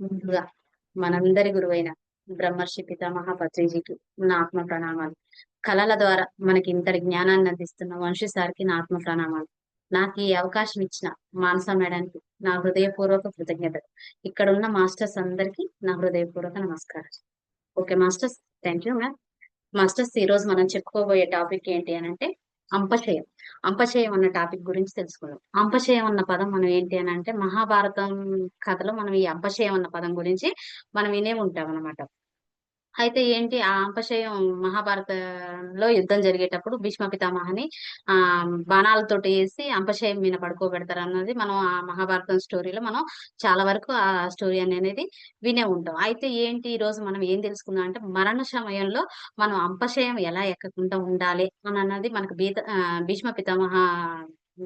ముందుగా మనందరి గురువైన బ్రహ్మర్షి పితామహ పత్రిజీకి నా ఆత్మ ప్రణామాలు. కళల ద్వారా మనకి ఇంతటి జ్ఞానాన్ని అందిస్తున్న వంశీ సార్కి నా ఆత్మ ప్రణామాలు. నాకు ఈ అవకాశం ఇచ్చిన మానస మేడానికి నా హృదయపూర్వక కృతజ్ఞతలు. ఇక్కడ ఉన్న మాస్టర్స్ అందరికి నా హృదయపూర్వక నమస్కారం okay masters thank you ma'am. Masters ఈ రోజు మనం చెప్పుకోబోయే టాపిక్ ఏంటి అని అంటే అంపశయం. అంపశయం అన్న టాపిక్ గురించి తెలుసుకుందాం. అంపశయం అన్న పదం మనం ఏంటి అని అంటే మహాభారతం కథలో మనం ఈ అంపశయం అన్న పదం గురించి మనం వినే ఉంటాం అనమాట అయితే ఏంటి ఆ అంపశయం మహాభారతంలో యుద్ధం జరిగేటప్పుడు భీష్మ పితామహని ఆ బాణాలతోటి వేసి అంపశయం మీద పడుకోబెడతారు అన్నది మనం ఆ మహాభారతం స్టోరీలో మనం చాలా వరకు ఆ స్టోరీ అనేది వినే ఉంటాం. అయితే ఏంటి ఈ రోజు మనం ఏం తెలుసుకుందాం అంటే మరణ సమయంలో మనం అంపశయం ఎలా ఎక్కకుండా ఉండాలి అని అన్నది మనకు బీత భీష్మ పితామహ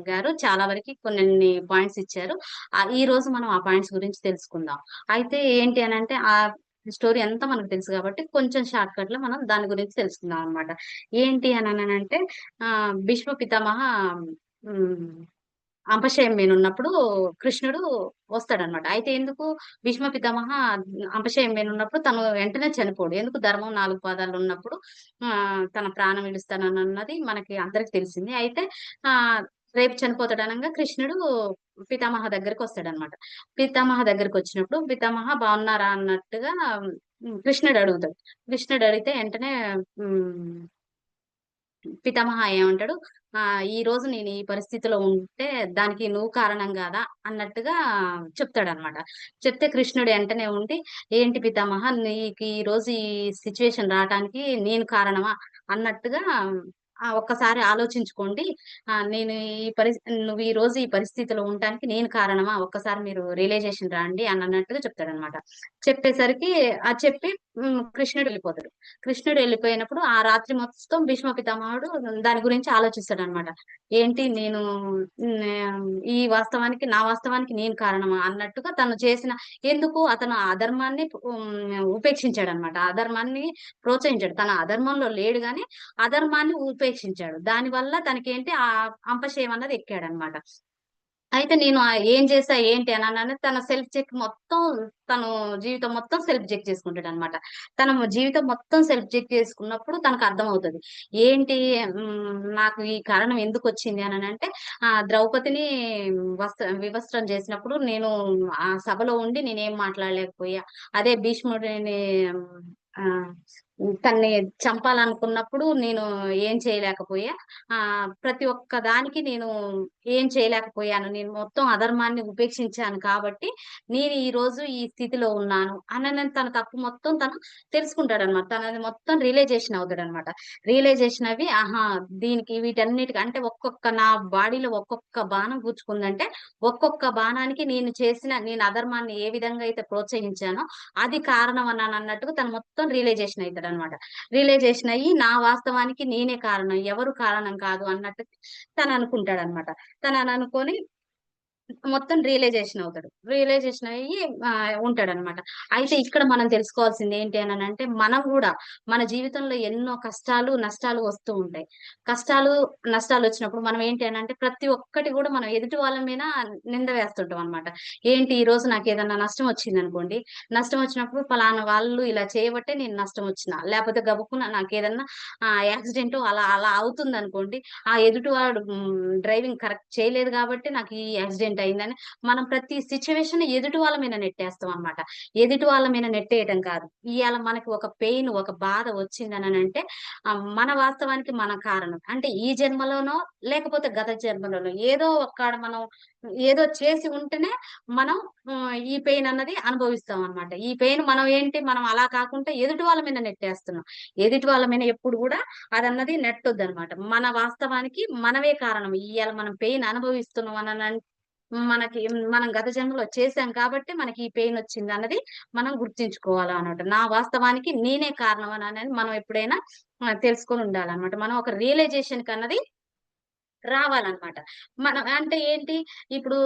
గారు చాలా వరకు కొన్ని పాయింట్స్ ఇచ్చారు. ఆ ఈ రోజు మనం ఆ పాయింట్స్ గురించి తెలుసుకుందాం. అయితే ఏంటి అని అంటే ఆ స్టోరీ అంతా మనకు తెలుసు కాబట్టి కొంచెం షార్ట్ కట్లో మనం దాని గురించి తెలుసుకుందాం అనమాట ఏంటి అని అంటే ఆ భీష్మ పితామహ అంపశయం మీద ఉన్నప్పుడు కృష్ణుడు వస్తాడనమాట అయితే ఎందుకు భీష్మ పితామహ అంపశయం మీద ఉన్నప్పుడు తను వెంటనే చనిపోడు. ఎందుకు ధర్మం నాలుగు పాదాలు ఉన్నప్పుడు ఆ తన ప్రాణం విడుస్తానన్నది మనకి అందరికి తెలిసింది. అయితే ఆ రేపు చనిపోతాడు అనగా కృష్ణుడు పితామహ దగ్గరికి వస్తాడనమాట పితామహ దగ్గరికి వచ్చినప్పుడు పితామహ బాగున్నారా అన్నట్టుగా కృష్ణుడు అడుగుతాడు. కృష్ణుడు అడిగితే వెంటనే పితామహ ఏమంటాడు ఆ ఈ రోజు నేను ఈ పరిస్థితిలో ఉంటే దానికి నువ్వు కారణం కాదా? అన్నట్టుగా చెప్తాడు అనమాట చెప్తే కృష్ణుడు వెంటనే ఉండి ఏంటి పితామహ నీకు ఈ రోజు ఈ సిచ్యువేషన్ రావటానికి నేను కారణమా? అన్నట్టుగా ఒక్కసారి ఆలోచించుకోండి. ఆ నేను ఈ పరి నువ్వు ఈ రోజు ఈ పరిస్థితిలో ఉండటానికి నేను కారణమా? ఒక్కసారి మీరు రియలైజేషన్ రాండి అని అన్నట్టుగా చెప్తాడనమాట చెప్పేసరికి ఆ చెప్పి కృష్ణుడు వెళ్ళిపోతాడు కృష్ణుడు వెళ్ళిపోయినప్పుడు ఆ రాత్రి మొత్తం భీష్మ పితామహుడు దాని గురించి ఆలోచిస్తాడు అనమాట ఏంటి నేను ఈ వాస్తవానికి నా వాస్తవానికి నేను కారణమా అన్నట్టుగా తను చేసిన ఎందుకు అతను అధర్మాన్ని ఉపేక్షించాడు అనమాట అధర్మాన్ని ప్రోత్సహించాడు. తన అధర్మంలో లేడు గాని అధర్మాన్ని ఉపేక్షించాడు. దానివల్ల తనకేంటి ఆ అంపశయం అన్నది ఎక్కాడు అనమాట అయితే నేను ఏం చేసా ఏంటి అని తన సెల్ఫ్ చెక్ మొత్తం తను జీవితం మొత్తం సెల్ఫ్ చెక్ చేసుకుంటాడు అనమాట తన జీవితం మొత్తం సెల్ఫ్ చెక్ చేసుకున్నప్పుడు తనకు అర్థమవుతుంది. ఏంటి నాకు ఈ కారణం ఎందుకు వచ్చింది అని అంటే ఆ ద్రౌపదిని వస్త్ర వివస్త్రం చేసినప్పుడు నేను ఆ సభలో ఉండి నేనేం మాట్లాడలేకపోయా. అదే భీష్ముడిని ఆ తన్ని చంపాలనుకున్నప్పుడు నేను ఏం చేయలేకపోయా. ఆ ప్రతి ఒక్క దానికి నేను ఏం చేయలేకపోయాను. నేను మొత్తం అధర్మాన్ని ఉపేక్షించాను కాబట్టి నేను ఈ రోజు ఈ స్థితిలో ఉన్నాను. అని తన తప్పు మొత్తం తను తెలుసుకుంటాడు అనమాట తనది మొత్తం రియలైజేషన్ అవుతాడు అనమాట రియలైజేషన్ అవి ఆహా దీనికి వీటన్నిటికి అంటే ఒక్కొక్క నా బాడీలో ఒక్కొక్క బాణం గుచ్చుకుందంటే ఒక్కొక్క బాణానికి నేను చేసిన నేను అధర్మాన్ని ఏ విధంగా అయితే ప్రోత్సహించానో అది కారణం అన్నాను అన్నట్టుగా తను మొత్తం రియలైజేషన్ అవుతాడు అనమాట రియలైజేషన్ అయ్యి నా వాస్తవానికి నేనే కారణం ఎవరు కారణం కాదు అన్నట్టు తను అనుకుంటాడు అనమాట తను అనుకొని మొత్తం రియలైజేషన్ అవుతాడు. రియలైజేషన్ అయ్యి ఉంటాడు అనమాట అయితే ఇక్కడ మనం తెలుసుకోవాల్సింది ఏంటి అని అంటే మనం కూడా మన జీవితంలో ఎన్నో కష్టాలు నష్టాలు వస్తూ ఉంటాయి. కష్టాలు నష్టాలు వచ్చినప్పుడు మనం ఏంటి అని అంటే ప్రతి ఒక్కటి కూడా మనం ఎదుటి వాళ్ళ మీద నింద వేస్తుంటాం అనమాట. ఏంటి ఈ రోజు నాకు ఏదన్నా నష్టం వచ్చింది అనుకోండి నష్టం వచ్చినప్పుడు పలానా వాళ్ళు ఇలా చేయబట్టే నేను నష్టం వచ్చిన లేకపోతే గబుక్కున నాకు ఏదన్నా యాక్సిడెంట్ అలా అలా అవుతుంది అనుకోండి ఆ ఎదుటివాడు డ్రైవింగ్ కరెక్ట్ చేయలేదు కాబట్టి నాకు ఈ యాక్సిడెంట్ అయిందని మనం ప్రతి సిచ్యువేషన్ ఎదుటి వాళ్ళ మీద నెట్టేస్తాం అనమాట ఎదుటి వాళ్ళ మీద నెట్టేయటం కాదు. ఇవాళ మనకి ఒక పెయిన్ ఒక బాధ వచ్చిందని అంటే మన వాస్తవానికి మన కారణం. అంటే ఈ జన్మలోనో లేకపోతే గత జన్మలోనో ఏదో ఒక్కడ మనం ఏదో చేసి ఉంటేనే మనం ఈ పెయిన్ అన్నది అనుభవిస్తాం అనమాట ఈ పెయిన్ మనం ఏంటి? మనం అలా కాకుండా ఎదుటి వాళ్ళ మీద నెట్టేస్తున్నాం. ఎదుటి వాళ్ళ మీద ఎప్పుడు కూడా అదన్నది నెట్టొద్దు అనమాట మన వాస్తవానికి మనమే కారణం. ఇవాళ మనం పెయిన్ అనుభవిస్తున్నాం అని మనకి మనం గత జన్మలో చేశాం కాబట్టి మనకి ఈ పెయిన్ వచ్చింది అన్నది మనం గుర్తించుకోవాలి అన్నమాట. నా వాస్తవానికి నేనే కారణం అని అనేది మనం ఎప్పుడైనా తెలుసుకొని ఉండాలన్నమాట. మనం ఒక రియలైజేషన్ అన్నది రావాలన్నమాట. మనం అంటే ఏంటి? ఇప్పుడు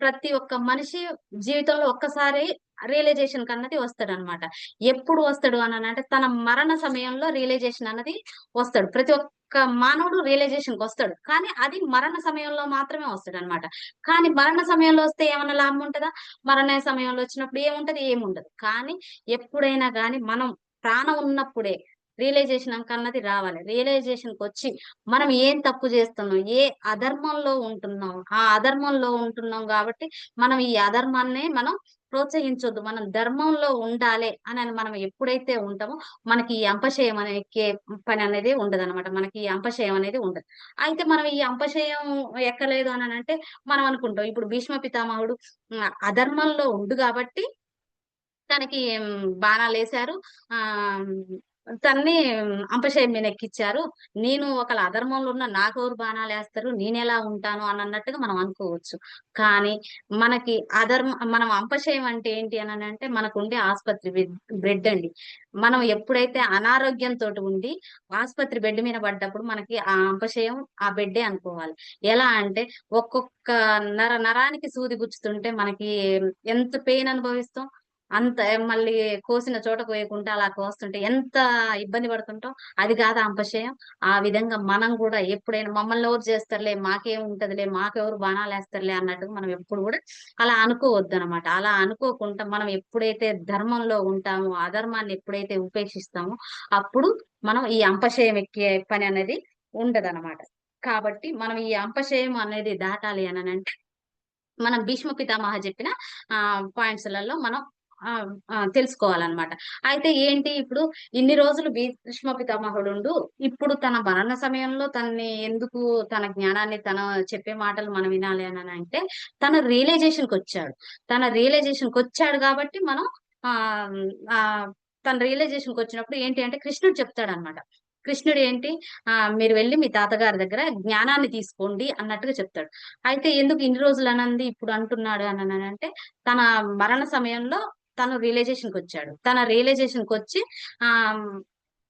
ప్రతి ఒక్క మనిషి జీవితంలో ఒక్కసారి రియలైజేషన్ అన్నది వస్తాడు అనమాట ఎప్పుడు వస్తాడు అని అంటే తన మరణ సమయంలో రియలైజేషన్ అన్నది వస్తాడు. ప్రతి ఒక్క మానవుడు రియలైజేషన్కి వస్తాడు. కానీ అది మరణ సమయంలో మాత్రమే వస్తాడు అనమాట కానీ మరణ సమయంలో వస్తే ఏమైనా లాభం ఉంటుందా? మరణ సమయంలో వచ్చినప్పుడు ఏముంటది? ఏముండదు. కానీ ఎప్పుడైనా కానీ మనం ప్రాణం ఉన్నప్పుడే రియలైజేషన్ అన్నది రావాలి. రియలైజేషన్కి వచ్చి మనం ఏం తప్పు చేస్తున్నాం? ఏ అధర్మంలో ఉంటున్నాం? ఆ అధర్మంలో ఉంటున్నాం కాబట్టి మనం ఈ అధర్మాన్ని మనం ప్రోత్సహించొద్దు. మనం ధర్మంలో ఉండాలి అని మనం ఎప్పుడైతే ఉంటామో మనకి ఈ అంపశయం అనే ఎక్కే పని అనేది ఉండదు అనమాట మనకి ఈ అంపశయం అనేది ఉండదు. అయితే మనం ఈ అంపశయం ఎక్కలేదు అని అంటే మనం అనుకుంటాం. ఇప్పుడు భీష్మ పితామహుడు అధర్మంలో ఉండు కాబట్టి తనకి బాణాలు వేశారు ఆ తన్ని అంపశయం మీద ఎక్కిచ్చారు నేను ఒకళ్ళ అధర్మంలో ఉన్న నాకెవరు బాణాలు వేస్తారు నేనెలా ఉంటాను అని అన్నట్టుగా మనం అనుకోవచ్చు. కానీ మనకి అధర్మ మనం అంపశయం అంటే ఏంటి అని అంటే మనకు ఉండే ఆసుపత్రి బెడ్ అండి. మనం ఎప్పుడైతే అనారోగ్యంతో ఉండి ఆసుపత్రి బెడ్ మీద పడ్డప్పుడు మనకి ఆ అంపశయం ఆ బెడ్డే అనుకోవాలి. ఎలా అంటే ఒక్కొక్క నర నరానికి సూది గుచ్చుతుంటే మనకి ఎంత పెయిన్ అనుభవిస్తాం? అంత మళ్ళీ కోసిన చోట కోయకుండా అలా కోస్తుంటే ఎంత ఇబ్బంది పడుతుంటాం? అది కాదు అంపశయం? ఆ విధంగా మనం కూడా ఎప్పుడైనా మమ్మల్ని ఎవరు చేస్తారులే మాకేం ఉంటదిలే మాకెవరు బాణాలు వేస్తారులే అన్నట్టుగా మనం ఎప్పుడు కూడా అలా అనుకోవద్దు అనమాట అలా అనుకోకుండా మనం ఎప్పుడైతే ధర్మంలో ఉంటామో అధర్మాన్ని ఎప్పుడైతే ఉపేక్షిస్తామో అప్పుడు మనం ఈ అంపశయం ఎక్కే పని అనేది ఉండదన్నమాట. కాబట్టి మనం ఈ అంపశయం అనేది దాటాలి అని అంటే మనం భీష్మ పితామహ చెప్పిన ఆ పాయింట్స్లలో మనం తెలుసుకోవాలన్నమాట. అయితే ఏంటి ఇప్పుడు ఇన్ని రోజులు భీష్మ పితామహుడు ఇప్పుడు తన మరణ సమయంలో తనని ఎందుకు తన జ్ఞానాన్ని తన చెప్పే మాటలు మనం వినాలి అని అంటే తన రియలైజేషన్కి వచ్చాడు తన రియలైజేషన్కి వచ్చాడు కాబట్టి మనం ఆ తన రియలైజేషన్కి వచ్చినప్పుడు ఏంటి అంటే కృష్ణుడు చెప్తాడు అనమాట కృష్ణుడు ఏంటి? ఆ మీరు వెళ్ళి మీ తాతగారి దగ్గర జ్ఞానాన్ని తీసుకోండి అన్నట్టుగా చెప్తాడు. అయితే ఎందుకు ఇన్ని రోజులు అనంది ఇప్పుడు అంటున్నాడు అని అంటే తన మరణ సమయంలో తను రియలైజేషన్కి వచ్చాడు. తన రియలైజేషన్కి వచ్చి ఆ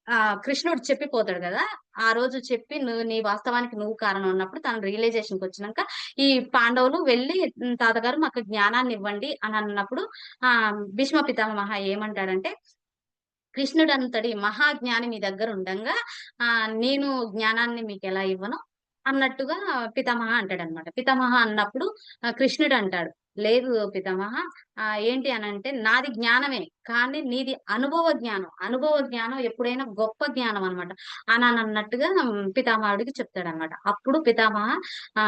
ఆ కృష్ణుడు చెప్పిపోతాడు కదా ఆ రోజు చెప్పి నువ్వు నీ వాస్తవానికి నువ్వు కారణం ఉన్నప్పుడు తన రియలైజేషన్కి వచ్చినాక ఈ పాండవులు వెళ్ళి తాతగారు మాకు జ్ఞానాన్ని ఇవ్వండి అని అన్నప్పుడు ఆ భీష్మ పితామహ ఏమంటాడంటే కృష్ణుడు అంతటి మహాజ్ఞాని మీ దగ్గర ఉండగా ఆ నేను జ్ఞానాన్ని మీకు ఎలా ఇవ్వను అన్నట్టుగా పితామహ అంటాడు అనమాట పితామహ అన్నప్పుడు కృష్ణుడు అంటాడు లేదు పితామహ. ఆ ఏంటి అని అంటే నాది జ్ఞానమే కానీ నీది అనుభవ జ్ఞానం. అనుభవ జ్ఞానం ఎప్పుడైనా గొప్ప జ్ఞానం అనమాట అని అన్నట్టుగా పితామహుడికి చెప్తాడనమాట అప్పుడు పితామహ ఆ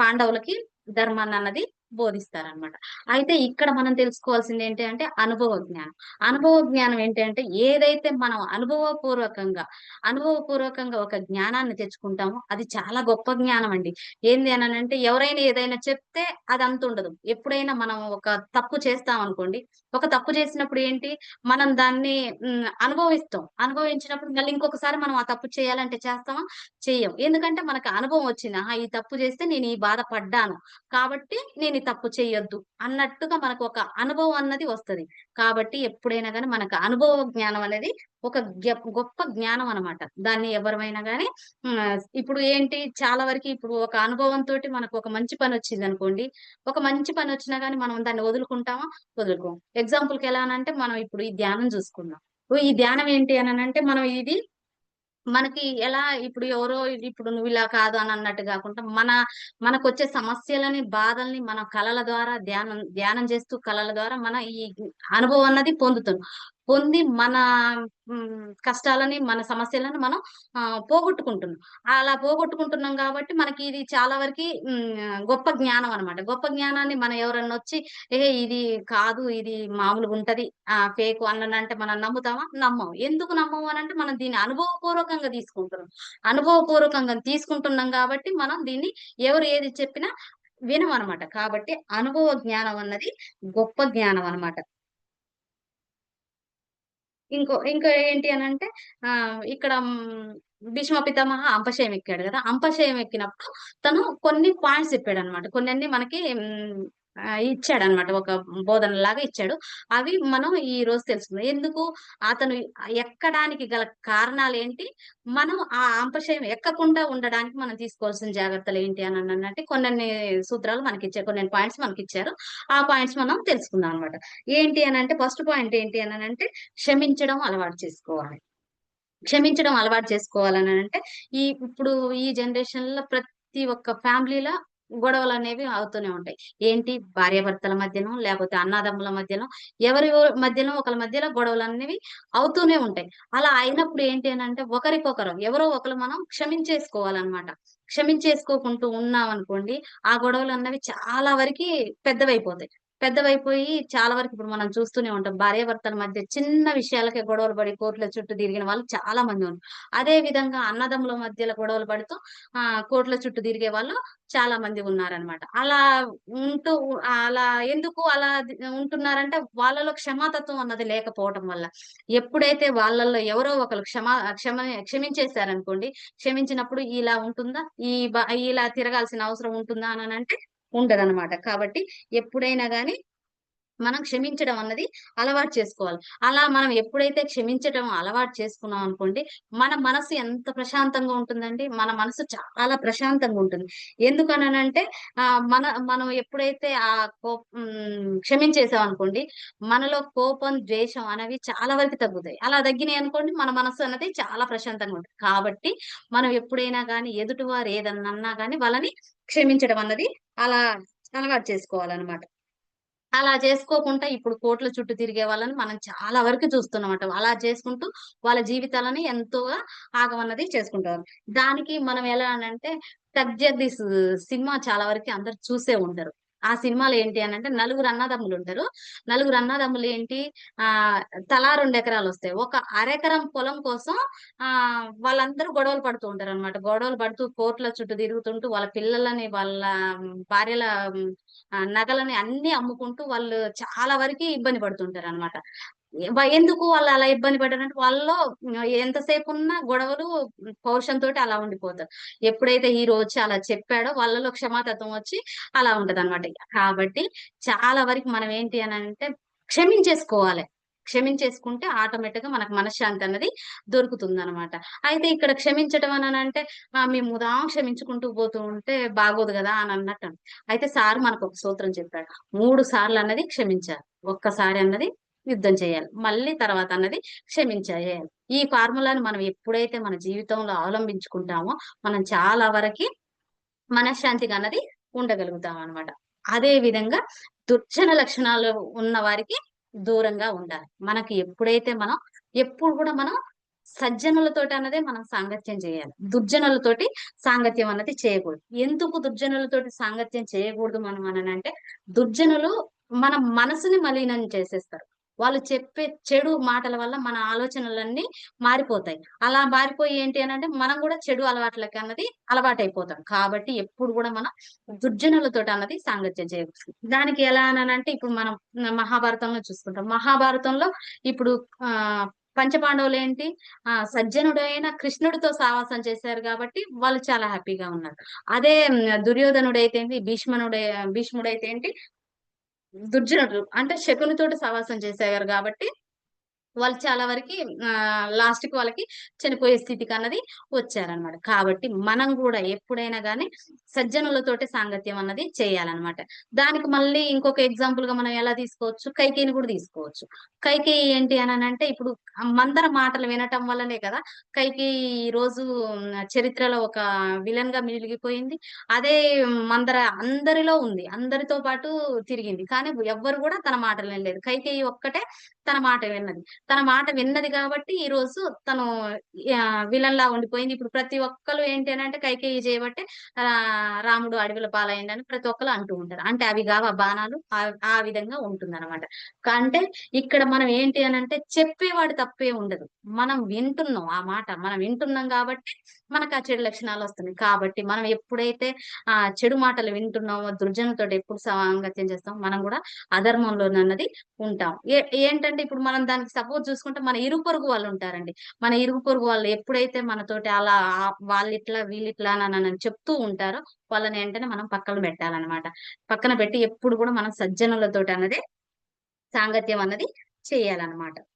పాండవులకి ధర్మాన్ని అన్నది బోధిస్తారనమాట అయితే ఇక్కడ మనం తెలుసుకోవాల్సింది ఏంటి అంటే అనుభవ జ్ఞానం. అనుభవ జ్ఞానం ఏంటి అంటే ఏదైతే మనం అనుభవపూర్వకంగా అనుభవపూర్వకంగా ఒక జ్ఞానాన్ని తెచ్చుకుంటామో అది చాలా గొప్ప జ్ఞానం అండి ఏంది అని అంటే ఎవరైనా ఏదైనా చెప్తే అది అంత ఉండదు. ఎప్పుడైనా మనం ఒక తప్పు చేస్తాం అనుకోండి ఒక తప్పు చేసినప్పుడు ఏంటి మనం దాన్ని అనుభవిస్తాం. అనుభవించినప్పుడు మళ్ళీ ఇంకొకసారి మనం ఆ తప్పు చేయాలంటే చేస్తామా? చెయ్యం. ఎందుకంటే మనకు అనుభవం వచ్చింది ఆహా ఈ తప్పు చేస్తే నేను ఈ బాధ పడ్డాను కాబట్టి నేను ఈ తప్పు చేయొద్దు అన్నట్టుగా మనకు ఒక అనుభవం అన్నది వస్తది. కాబట్టి ఎప్పుడైనా కానీ మనకు అనుభవ జ్ఞానం అనేది ఒక గొప్ప జ్ఞానం అన్నమాట. దాన్ని ఎవరమైనా కానీ ఇప్పుడు ఏంటి చాలా వరకు ఇప్పుడు ఒక అనుభవంతో మనకు ఒక మంచి పని వచ్చింది అనుకోండి. ఒక మంచి పని వచ్చినా కానీ మనం దాన్ని వదులుకుంటామా? వదులుకోం. ఎగ్జాంపుల్కి ఎలా అంటే మనం ఇప్పుడు ఈ ధ్యానం చూసుకుందాం. ఈ ధ్యానం ఏంటి అని అంటే మనం ఇది మనకి ఎలా ఇప్పుడు ఎవరో ఇప్పుడు నువ్వు ఇలా కాదు అని అన్నట్టు కాకుండా మన మనకు వచ్చే సమస్యలని బాధల్ని మన కళల ద్వారా ధ్యానం ధ్యానం చేస్తూ కళల ద్వారా మన ఈ అనుభవం అన్నది పొందుతాం. పొంది మన కష్టాలని మన సమస్యలను మనం ఆ, పోగొట్టుకుంటున్నాం. అలా పోగొట్టుకుంటున్నాం కాబట్టి మనకి ఇది చాలా వరకు గొప్ప జ్ఞానం అన్నమాట. గొప్ప జ్ఞానాన్ని మనం ఎవరన్నా వచ్చి ఏ ఇది కాదు ఇది మామూలుగా ఉంటది ఆ ఫేక్ అన్నంటే మనం నమ్ముతామా? నమ్మం. ఎందుకు నమ్మము అని అంటే మనం దీన్ని అనుభవపూర్వకంగా తీసుకుంటున్నాం. అనుభవపూర్వకంగా తీసుకుంటున్నాం కాబట్టి మనం దీన్ని ఎవరు ఏది చెప్పినా వినమనమాట కాబట్టి అనుభవ జ్ఞానం అన్నది గొప్ప జ్ఞానం అన్నమాట. ఇంకో ఇంకో ఏంటి అని అంటే ఆ ఇక్కడ భీష్మ పితామహ అంపశయం ఎక్కాడు కదా అంపశయం ఎక్కినప్పుడు తను కొన్ని పాయింట్స్ చెప్పాడు అనమాట కొన్ని అన్ని మనకి ఇచ్చాడు అనమాట ఒక బోధన లాగా ఇచ్చాడు. అవి మనం ఈ రోజు తెలుసుకుందాం. ఎందుకు? అతను ఎక్కడానికి గల కారణాలు ఏంటి మనం ఆ అంపశయం ఎక్కకుండా ఉండడానికి మనం తీసుకోవాల్సిన జాగ్రత్తలు ఏంటి అని అన్నట్టు కొన్ని సూత్రాలు మనకి ఇచ్చారు కొన్ని పాయింట్స్ మనకి ఇచ్చారు ఆ పాయింట్స్ మనం తెలుసుకుందాం అనమాట ఏంటి అని అంటే ఫస్ట్ పాయింట్ ఏంటి అని అంటే క్షమించడం అలవాటు చేసుకోవాలి. క్షమించడం అలవాటు చేసుకోవాలని అంటే ఈ ఇప్పుడు ఈ జనరేషన్లో ప్రతి ఒక్క ఫ్యామిలీలో గొడవలు అనేవి అవుతూనే ఉంటాయి. ఏంటి? భార్యాభర్తల మధ్యనో లేకపోతే అన్నదమ్ముల మధ్యనో ఎవరి మధ్యలో ఒకరి మధ్యలో గొడవలు అనేవి అవుతూనే ఉంటాయి. అలా అయినప్పుడు ఏంటి అని అంటే ఒకరికొకరు ఎవరో ఒకరు మనం క్షమించేసుకోవాలన్నమాట. క్షమించేసుకోకుంటూ ఉన్నాం అనుకోండి ఆ గొడవలు అన్నవి చాలా వరకు పెద్దవైపోతాయి. పెద్దవైపోయి చాలా వరకు ఇప్పుడు మనం చూస్తూనే ఉంటాం. భార్యాభర్తల మధ్య చిన్న విషయాలకే గొడవలు పడి కోర్టుల చుట్టూ తిరిగిన వాళ్ళు చాలా మంది ఉన్నారు. అదే విధంగా అన్నదమ్ముల మధ్యలో గొడవలు పడుతూ ఆ కోర్టుల చుట్టూ తిరిగే వాళ్ళు చాలా మంది ఉన్నారనమాట అలా ఉంటూ అలా ఎందుకు అలా ఉంటున్నారంటే వాళ్ళలో క్షమాతత్వం అన్నది లేకపోవటం వల్ల. ఎప్పుడైతే వాళ్ళల్లో ఎవరో ఒకరు క్షమా క్షమ క్షమించేశారనుకోండి క్షమించినప్పుడు ఇలా ఉంటుందా? ఈ ఇలా తిరగాల్సిన అవసరం ఉంటుందా అని అంటే ఉండదన్నమాట. కాబట్టి ఎప్పుడైనా కానీ మనం క్షమించడం అన్నది అలవాటు చేసుకోవాలి. అలా మనం ఎప్పుడైతే క్షమించడం అలవాటు చేసుకున్నాం అనుకోండి మన మనసు ఎంత ప్రశాంతంగా ఉంటుందండి? మన మనసు చాలా ప్రశాంతంగా ఉంటుంది. ఎందుకనంటే ఆ మన మనం ఎప్పుడైతే ఆ కోపం క్షమించేసాం అనుకోండి మనలో కోపం ద్వేషం అనేవి చాలా వరకు తగ్గుతాయి. అలా తగ్గినాయి అనుకోండి మన మనసు అన్నది చాలా ప్రశాంతంగా ఉంటుంది. కాబట్టి మనం ఎప్పుడైనా కానీ ఎదుటివారు ఏదన్నా కానీ వాళ్ళని క్షమించడం అన్నది అలా అలవాటు చేసుకోవాలన్నమాట. అలా చేసుకోకుండా ఇప్పుడు కోట్ల చుట్టూ తిరిగే వాళ్ళని మనం చాలా వరకు చూస్తున్నామట. అలా చేసుకుంటూ వాళ్ళ జీవితాలని ఎంతోగా ఆగమన్నది చేసుకుంటారు. దానికి మనం ఎలా అని అంటే సినిమా చాలా వరకు అందరు చూసే ఉంటారు. ఆ సినిమాలు ఏంటి అని అంటే నలుగురు అన్నదమ్ములు ఉంటారు. నలుగురు అన్నదమ్ములు ఏంటి? ఆ తలా రెండు ఎకరాలు వస్తాయి. ఒక అరెకరం పొలం కోసం ఆ వాళ్ళందరూ గొడవలు పడుతూ ఉంటారు అనమాట గొడవలు పడుతూ కోర్టుల చుట్టూ తిరుగుతుంటూ వాళ్ళ పిల్లలని వాళ్ళ భార్యల నగలని అన్ని అమ్ముకుంటూ వాళ్ళు చాలా వరకు ఇబ్బంది పడుతుంటారు అనమాట ఎందుకు వాళ్ళు అలా ఇబ్బంది పడ్డారంటే వాళ్ళు ఎంతసేపు ఉన్న గొడవలు పౌరుషంతో అలా ఉండిపోతారు. ఎప్పుడైతే హీరో వచ్చి అలా చెప్పాడో వాళ్ళలో క్షమాతత్వం వచ్చి అలా ఉంటది అనమాట కాబట్టి చాలా వరకు మనం ఏంటి అని అంటే క్షమించేసుకోవాలి. క్షమించేసుకుంటే ఆటోమేటిక్గా మనకు మనశ్శాంతి అన్నది దొరుకుతుంది అనమాట అయితే ఇక్కడ క్షమించటం అని అంటే మేము ఉదాం క్షమించుకుంటూ పోతూ ఉంటే బాగోదు కదా అని అన్నట్టు. అయితే సార్ మనకు ఒక సూత్రం చెప్పాడు. మూడు సార్లు అన్నది క్షమించాలి. ఒక్కసారి అన్నది యుద్ధం చేయాలి. మళ్ళీ తర్వాత అన్నది క్షమించేయాలి ఈ ఫార్ములాని మనం ఎప్పుడైతే మన జీవితంలో అవలంబించుకుంటామో మనం చాలా వరకు మనశ్శాంతిగా అన్నది ఉండగలుగుతాం అనమాట అదే విధంగా దుర్జన లక్షణాలు ఉన్న వారికి దూరంగా ఉండాలి. మనకి ఎప్పుడైతే మనం ఎప్పుడు కూడా మనం సజ్జనులతోటి అన్నదే మనం సాంగత్యం చేయాలి. దుర్జనులతోటి సాంగత్యం అన్నది చేయకూడదు. ఎందుకు దుర్జనులతోటి సాంగత్యం చేయకూడదు మనం అనంటే దుర్జనులు మన మనసుని మలినం చేసేస్తారు. వాళ్ళు చెప్పే చెడు మాటల వల్ల మన ఆలోచనలన్నీ మారిపోతాయి. అలా మారిపోయి ఏంటి అని అంటే మనం కూడా చెడు అలవాట్లకి అన్నది అలవాటైపోతాం. కాబట్టి ఎప్పుడు కూడా మనం దుర్జనులతో అన్నది సాంగత్యం చేయవచ్చు దానికి ఎలా అని అంటే ఇప్పుడు మనం మహాభారతంలో చూసుకుంటాం. మహాభారతంలో ఇప్పుడు ఆ పంచపాండవులు ఏంటి? ఆ సజ్జనుడైన కృష్ణుడితో సావాసం చేశారు కాబట్టి వాళ్ళు చాలా హ్యాపీగా ఉన్నారు. అదే దుర్యోధనుడైతే ఏంటి భీష్మనుడే భీష్ముడైతే ఏంటి దుర్జనుడు అంటే శకునితోటి సవాసం చేసేవారు కాబట్టి వాళ్ళు చాలా వరకు లాస్ట్కి వాళ్ళకి చనిపోయే స్థితికి అన్నది వచ్చారనమాట కాబట్టి మనం కూడా ఎప్పుడైనా కానీ సజ్జనులతోటి సాంగత్యం అన్నది చేయాలన్నమాట. దానికి మళ్ళీ ఇంకొక ఎగ్జాంపుల్గా మనం ఎలా తీసుకోవచ్చు? కైకేయిని కూడా తీసుకోవచ్చు. కైకేయి ఏంటి అని అంటే ఇప్పుడు మందర మాటలు వినటం వల్లనే కదా కైకేయి ఈ రోజు చరిత్రలో ఒక విలన్గా మిగిలిపోయింది. అదే మందర అందరిలో ఉంది. అందరితో పాటు తిరిగింది. కానీ ఎవ్వరు కూడా తన మాటలు వినలేదు. కైకేయి ఒక్కటే తన మాట విన్నది. తన మాట విన్నది కాబట్టి ఈ రోజు తను విలన్ లా ఉండిపోయింది. ఇప్పుడు ప్రతి ఒక్కరు ఏంటి అని అంటే కైకేయి చేయబట్టే రాముడు అడవిలో పాలైండి అని ప్రతి ఒక్కరు అంటూ ఉంటారు. అంటే అవి కావ బాణాలు ఆ విధంగా ఉంటుంది అనమాట అంటే ఇక్కడ మనం ఏంటి అని అంటే చెప్పేవాడు తప్పే ఉండదు. మనం వింటున్నాం ఆ మాట. మనం వింటున్నాం కాబట్టి మనకు ఆ చెడు లక్షణాలు వస్తున్నాయి. కాబట్టి మనం ఎప్పుడైతే ఆ చెడు మాటలు వింటున్నామో దుర్జనతో ఎప్పుడు సమాంగత్యం చేస్తాం మనం కూడా అధర్మంలో అన్నది ఉంటాం ఏంటంటే ఎందుకంటే ఇప్పుడు మనం దానికి సపోర్ట్ చూసుకుంటే మన ఇరుగు పొరుగు వాళ్ళు ఉంటారండి. మన ఇరుగు పొరుగు వాళ్ళు ఎప్పుడైతే మనతోటి అలా వాళ్ళిట్లా వీళ్ళిట్లా అని చెప్తూ ఉంటారో వాళ్ళని వెంటనే మనం పక్కన పెట్టాలన్నమాట. పక్కన పెట్టి ఎప్పుడు కూడా మనం సజ్జనులతోటి అన్నది సాంగత్యం అన్నది చేయాలన్నమాట.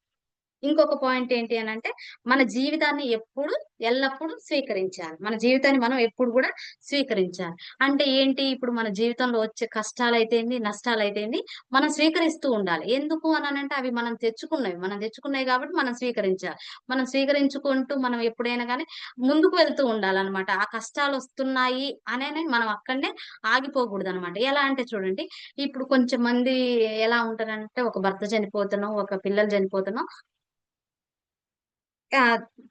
ఇంకొక పాయింట్ ఏంటి అని అంటే మన జీవితాన్ని ఎప్పుడు ఎల్లప్పుడూ స్వీకరించాలి. మన జీవితాన్ని మనం ఎప్పుడు కూడా స్వీకరించాలి. అంటే ఏంటి? ఇప్పుడు మన జీవితంలో వచ్చే కష్టాలు అయితేంది నష్టాలు అయితేంది మనం స్వీకరిస్తూ ఉండాలి. ఎందుకు అని అంటే అవి మనం తెచ్చుకున్నవి. మనం తెచ్చుకున్నాయి కాబట్టి మనం స్వీకరించాలి. మనం స్వీకరించుకుంటూ మనం ఎప్పుడైనా కానీ ముందుకు వెళ్తూ ఉండాలన్నమాట. ఆ కష్టాలు వస్తున్నాయి అనే మనం అక్కడనే ఆగిపోకూడదు అనమాట ఎలా అంటే చూడండి ఇప్పుడు కొంచెం మంది ఎలా ఉంటారంటే ఒక భర్త చనిపోతున్నాం ఒక పిల్లలు చనిపోతున్నాం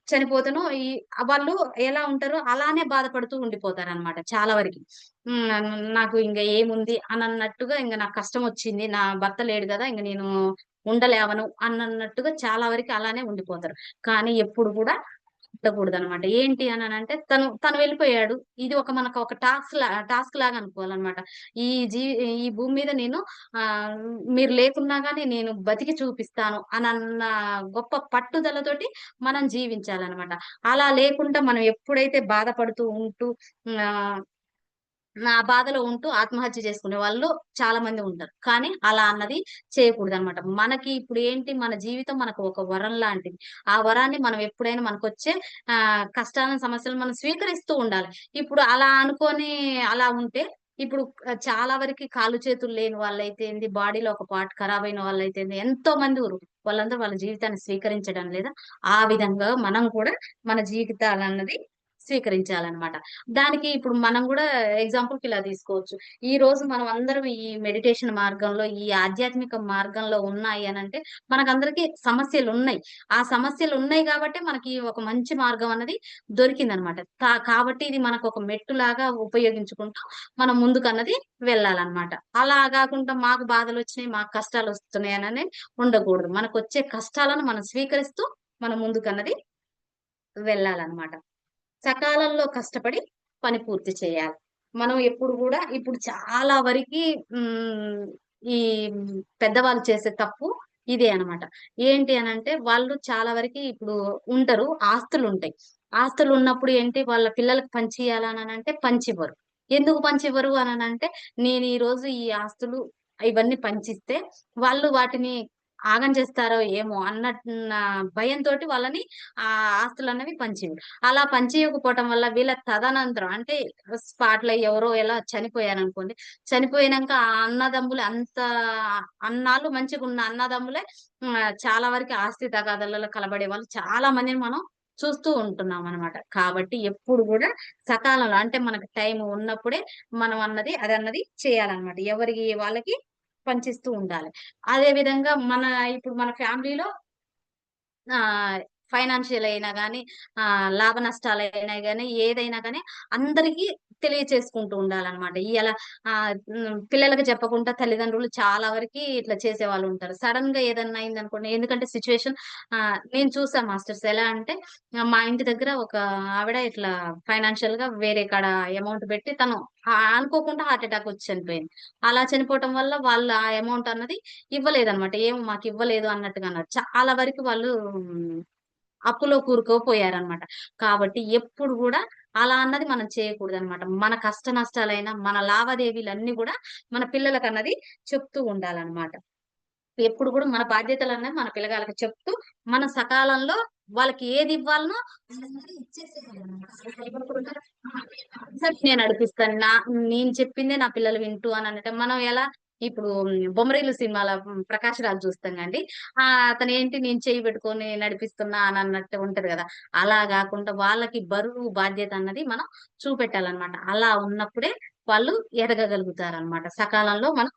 చనిపోతాను ఈ వాళ్ళు ఎలా ఉంటారో అలానే బాధపడుతూ ఉండిపోతారు అనమాట చాలా వరకు. నాకు ఇంకా ఏముంది అని అన్నట్టుగా ఇంకా నాకు కష్టం వచ్చింది నా భర్త లేడు కదా ఇంకా నేను ఉండలేవను అన్నట్టుగా చాలా వరకు అలానే ఉండిపోతారు. కానీ ఎప్పుడు కూడా ఉండకూడదు అనమాట ఏంటి అని అంటే తను తను వెళ్ళిపోయాడు. ఇది ఒక మనకు ఒక టాస్క్ లా టాస్క్ లాగా అనుకోవాలన్నమాట. ఈ జీ ఈ భూమి మీద నేను ఆ మీరు లేకున్నా గానీ నేను బతికి చూపిస్తాను అని అన్న గొప్ప పట్టుదలతోటి మనం జీవించాలన్నమాట. అలా లేకుండా మనం ఎప్పుడైతే బాధపడుతూ ఉంటూ ఆ నా బాధలో ఉంటూ ఆత్మహత్య చేసుకునే వాళ్ళు చాలా మంది ఉంటారు. కానీ అలా అన్నది చేయకూడదు అనమాట మనకి ఇప్పుడు ఏంటి? మన జీవితం మనకు ఒక వరం లాంటిది. ఆ వరాన్ని మనం ఎప్పుడైనా మనకు వచ్చే ఆ కష్టాలను సమస్యలు మనం స్వీకరిస్తూ ఉండాలి. ఇప్పుడు అలా అనుకొని అలా ఉంటే ఇప్పుడు చాలా వరకు కాలు చేతులు లేని వాళ్ళైతే ఏంది? బాడీలో ఒక పార్ట్ ఖరాబ్ అయిన వాళ్ళైతే ఎంతో మంది ఊరు వాళ్ళందరూ వాళ్ళ జీవితాన్ని స్వీకరించడం లేదా ఆ విధంగా మనం కూడా మన జీవితాలు అన్నది స్వీకరించాలన్నమాట. దానికి ఇప్పుడు మనం కూడా ఎగ్జాంపుల్ ఇలా తీసుకోవచ్చు. ఈ రోజు మనం అందరం ఈ మెడిటేషన్ మార్గంలో ఈ ఆధ్యాత్మిక మార్గంలో ఉన్నాయి అని అంటే మనకందరికీ సమస్యలు ఉన్నాయి ఆ సమస్యలు ఉన్నాయి కాబట్టి మనకి ఒక మంచి మార్గం అన్నది దొరికింది అనమాట కాబట్టి ఇది మనకు ఒక మెట్టులాగా ఉపయోగించుకుంటూ మనం ముందుకు అన్నది వెళ్ళాలన్నమాట. అలా కాకుండా మాకు బాధలు వచ్చినాయి మాకు కష్టాలు వస్తున్నాయి అని ఉండకూడదు. మనకు వచ్చే కష్టాలను మనం స్వీకరిస్తూ మనం ముందుకన్నది వెళ్ళాలన్నమాట. సకాలంలో కష్టపడి పని పూర్తి చేయాలి. మనం ఎప్పుడు కూడా ఇప్పుడు చాలా వరకు ఈ పెద్దవాళ్ళు చేసే తప్పు ఇదే అనమాట ఏంటి అని అంటే వాళ్ళు చాలా వరకు ఇప్పుడు ఉంటారు ఆస్తులు ఉంటాయి. ఆస్తులు ఉన్నప్పుడు ఏంటి వాళ్ళ పిల్లలకు పంచియాలని అంటే పంచివ్వరు ఎందుకు పంచివ్వరు అని అంటే నేను ఈ రోజు ఈ ఆస్తులు ఇవన్నీ పంచిస్తే వాళ్ళు వాటిని ఆగం చేస్తారో ఏమో అన్న భయంతో వాళ్ళని ఆ ఆస్తులు అన్నవి పంచేవి. అలా పంచేయకపోవటం వల్ల వీళ్ళ తదనంతరం అంటే స్పాట్లో ఎవరో ఎలా చనిపోయారనుకోండి చనిపోయినాక ఆ అన్నదమ్ములు అంత అన్నాళ్ళు మంచిగా ఉన్న అన్నదమ్ములే చాలా వరకు ఆస్తి తగాదలలో కలబడే వాళ్ళు చాలా మందిని మనం చూస్తూ ఉంటున్నాం అనమాట కాబట్టి ఎప్పుడు కూడా సకాలంలో అంటే మనకు టైం ఉన్నప్పుడే మనం అన్నది అది అన్నది చేయాలన్నమాట. ఎవరికి వాళ్ళకి పంచిస్తూ ఉండాలి. అదే విధంగా మన ఇప్పుడు మన ఫ్యామిలీలో ఆ ఫైనాన్షియల్ అయినా కానీ ఆ లాభ నష్టాలు అయినా కానీ ఏదైనా కానీ అందరికీ తెలియచేసుకుంటూ ఉండాలన్నమాట. ఇలా ఆ పిల్లలకు చెప్పకుండా తల్లిదండ్రులు చాలా వరకు ఇట్లా చేసే వాళ్ళు ఉంటారు. సడన్గా ఏదన్నా అయింది అనుకోండి ఎందుకంటే సిచ్యువేషన్ ఆ నేను చూసాను మాస్టర్స్ ఎలా అంటే మా ఇంటి దగ్గర ఒక ఆవిడ ఇట్లా ఫైనాన్షియల్గా వేరే కాడ అమౌంట్ పెట్టి తను అనుకోకుండా హార్ట్ అటాక్ వచ్చి చనిపోయింది. అలా చనిపోవటం వల్ల వాళ్ళు ఆ అమౌంట్ అన్నది ఇవ్వలేదన్నమాట. ఏమో మాకు ఇవ్వలేదు అన్నట్టుగా అన్నారు. చాలా వరకు వాళ్ళు అప్పులో కూరుకోపోయారనమాట కాబట్టి ఎప్పుడు కూడా అలా అన్నది మనం చేయకూడదు అనమాట మన కష్ట నష్టాలైనా మన లావాదేవీలన్నీ కూడా మన పిల్లలకు అన్నది చెప్తూ ఉండాలన్నమాట. ఎప్పుడు కూడా మన బాధ్యతలు అన్నది మన పిల్లగాళ్ళకి చెప్తూ మన సకాలంలో వాళ్ళకి ఏది ఇవ్వాలనో నేను నడిపిస్తాను నా నేను చెప్పిందే నా పిల్లలు వింటూ అని అంటే మనం ఎలా ఇప్పుడు బొమ్మరీలు సినిమాల ప్రకాష్ రాజ్ చూస్తాం కండి ఆ అతను ఏంటి నేను చేయి పెట్టుకొని నడిపిస్తున్నా అని అన్నట్టు ఉంటది కదా. అలా కాకుండా వాళ్ళకి బరువు బాధ్యత అన్నది మనం చూపెట్టాలన్నమాట. అలా ఉన్నప్పుడే వాళ్ళు ఎదగగలుగుతారు అనమాట సకాలంలో మనం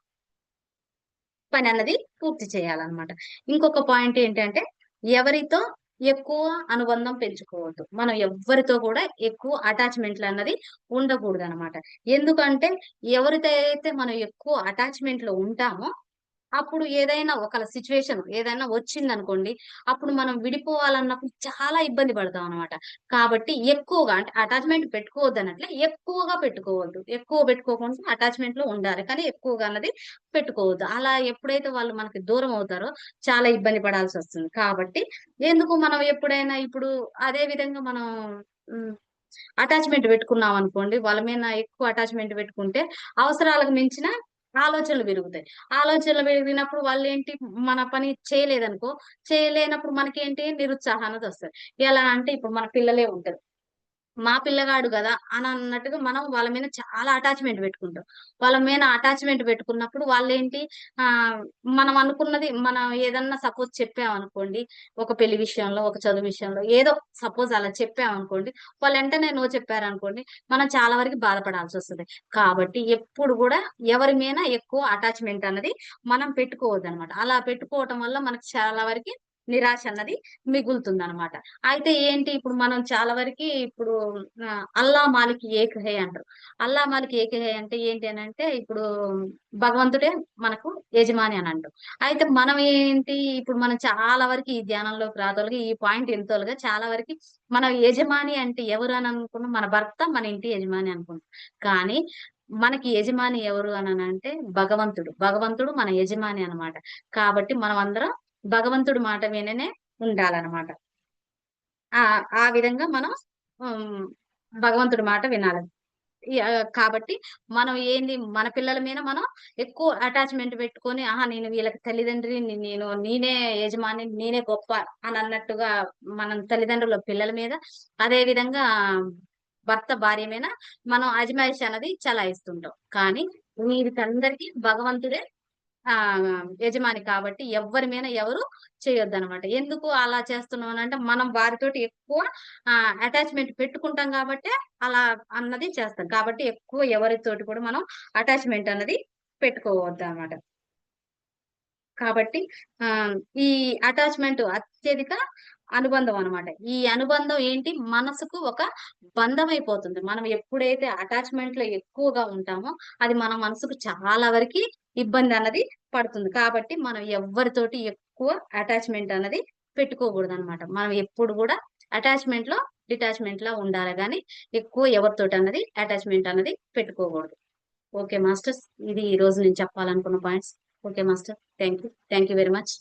పని అన్నది పూర్తి చేయాలన్నమాట. ఇంకొక పాయింట్ ఏంటంటే ఎవరితో ఎక్కువ అనుబంధం పెంచుకోవద్దు. మనం ఎవ్వరితో కూడా ఎక్కువ అటాచ్మెంట్లు అన్నది ఉండకూడదు అనమాట ఎందుకంటే ఎవరితో అయితే మనం ఎక్కువ అటాచ్మెంట్లో ఉంటామో అప్పుడు ఏదైనా ఒక సిచ్యువేషన్ ఏదైనా వచ్చిందనుకోండి అప్పుడు మనం విడిపోవాలన్నప్పుడు చాలా ఇబ్బంది పడతాం అనమాట కాబట్టి ఎక్కువగా అంటే అటాచ్మెంట్ పెట్టుకోవద్దు అన్నట్లే ఎక్కువగా పెట్టుకోవద్దు. ఎక్కువ పెట్టుకోకుండా అటాచ్మెంట్లో ఉండాలి. కానీ ఎక్కువగా అన్నది పెట్టుకోవద్దు. అలా ఎప్పుడైతే వాళ్ళు మనకి దూరం అవుతారో చాలా ఇబ్బంది పడాల్సి వస్తుంది. కాబట్టి ఎందుకు మనం ఎప్పుడైనా ఇప్పుడు అదే విధంగా మనం అటాచ్మెంట్ పెట్టుకున్నాం అనుకోండి వాళ్ళ మీద ఎక్కువ అటాచ్మెంట్ పెట్టుకుంటే అవసరాలకు మించిన ఆలోచనలు పెరుగుతాయి. ఆలోచనలు పెరిగినప్పుడు వాళ్ళు ఏంటి మన పని చేయలేదనుకో చేయలేనప్పుడు మనకేంటి నిరుత్సాహానికి వస్తుంది. ఎలా అంటే ఇప్పుడు మన పిల్లలే ఉంటారు. మా పిల్లగాడు కదా అని అన్నట్టుగా మనం వాళ్ళ మీద చాలా అటాచ్మెంట్ పెట్టుకుంటాం. వాళ్ళ మీద అటాచ్మెంట్ పెట్టుకున్నప్పుడు వాళ్ళు ఏంటి ఆ మనం అనుకున్నది మనం ఏదన్నా సపోజ్ చెప్పామనుకోండి ఒక పెళ్ళి విషయంలో ఒక చదువు విషయంలో ఏదో సపోజ్ అలా చెప్పామనుకోండి వాళ్ళు వెంటనే నో చెప్పారనుకోండి మనం చాలా వరకు బాధపడాల్సి వస్తుంది. కాబట్టి ఎప్పుడు కూడా ఎవరి మీద ఎక్కువ అటాచ్మెంట్ అన్నది మనం పెట్టుకోవద్దు అనమాట అలా పెట్టుకోవటం వల్ల మనకు చాలా వరకు నిరాశ అన్నది మిగులుతుంది అనమాట అయితే ఏంటి ఇప్పుడు మనం చాలా వరకు ఇప్పుడు అల్లా మాలికి ఏకహే అంటారు. అల్లా మాలికి ఏకహే అంటే ఏంటి అని అంటే ఇప్పుడు భగవంతుడే మనకు యజమాని అని అంటారు. అయితే మనం ఏంటి ఇప్పుడు మనం చాలా వరకు ఈ ధ్యానంలోకి రాతలుగా ఈ పాయింట్ ఎంతోలుగా చాలా వరకు మన యజమాని అంటే ఎవరు అని అనుకున్నాం? మన భర్త మన ఇంటి యజమాని అనుకుంటాం కానీ మనకి యజమాని ఎవరు అని అంటే భగవంతుడు. భగవంతుడు మన యజమాని అనమాట కాబట్టి మనం అందరం భగవంతుడి మాట విననే ఉండాలన్నమాట. ఆ ఆ విధంగా మనం భగవంతుడి మాట వినాలి. కాబట్టి మనం ఏంది మన పిల్లల మీద మనం ఎక్కువ అటాచ్మెంట్ పెట్టుకొని ఆహా నేను వీళ్ళకి తల్లిదండ్రి నేను నేనే యజమాని నేనే గొప్ప అని అన్నట్టుగా మనం తల్లిదండ్రుల పిల్లల మీద అదే విధంగా భర్త భార్య మీద మనం అజమాయిషి అనేది చలాయిస్తుంటాం. కానీ వీరికందరికీ భగవంతుడే ఆ యజమాని కాబట్టి ఎవరి మీద ఎవరు చేయొద్దు అనమాట ఎందుకు అలా చేస్తున్నాం అంటే మనం వారితోటి ఎక్కువ అటాచ్మెంట్ పెట్టుకుంటాం కాబట్టి అలా అన్నది చేస్తాం. కాబట్టి ఎక్కువ ఎవరితోటి కూడా మనం అటాచ్మెంట్ అన్నది పెట్టుకోవద్దు అనమాట కాబట్టి ఆ ఈ అటాచ్మెంట్ అత్యధిక అనుబంధం అనమాట ఈ అనుబంధం ఏంటి? మనసుకు ఒక బంధం అయిపోతుంది మనం ఎప్పుడైతే అటాచ్మెంట్లో ఎక్కువగా ఉంటామో అది మన మనసుకు చాలా వరకు ఇబ్బంది అన్నది పడుతుంది. కాబట్టి మనం ఎవరితోటి ఎక్కువ అటాచ్మెంట్ అన్నది పెట్టుకోకూడదు అనమాట మనం ఎప్పుడు కూడా అటాచ్మెంట్లో డిటాచ్మెంట్లో ఉండాలి కానీ ఎక్కువ ఎవరితోటి అన్నది అటాచ్మెంట్ అన్నది పెట్టుకోకూడదు. ఓకే మాస్టర్స్ ఇది ఈ రోజు నేను చెప్పాలనుకున్న points. Okay master thank you thank you very much.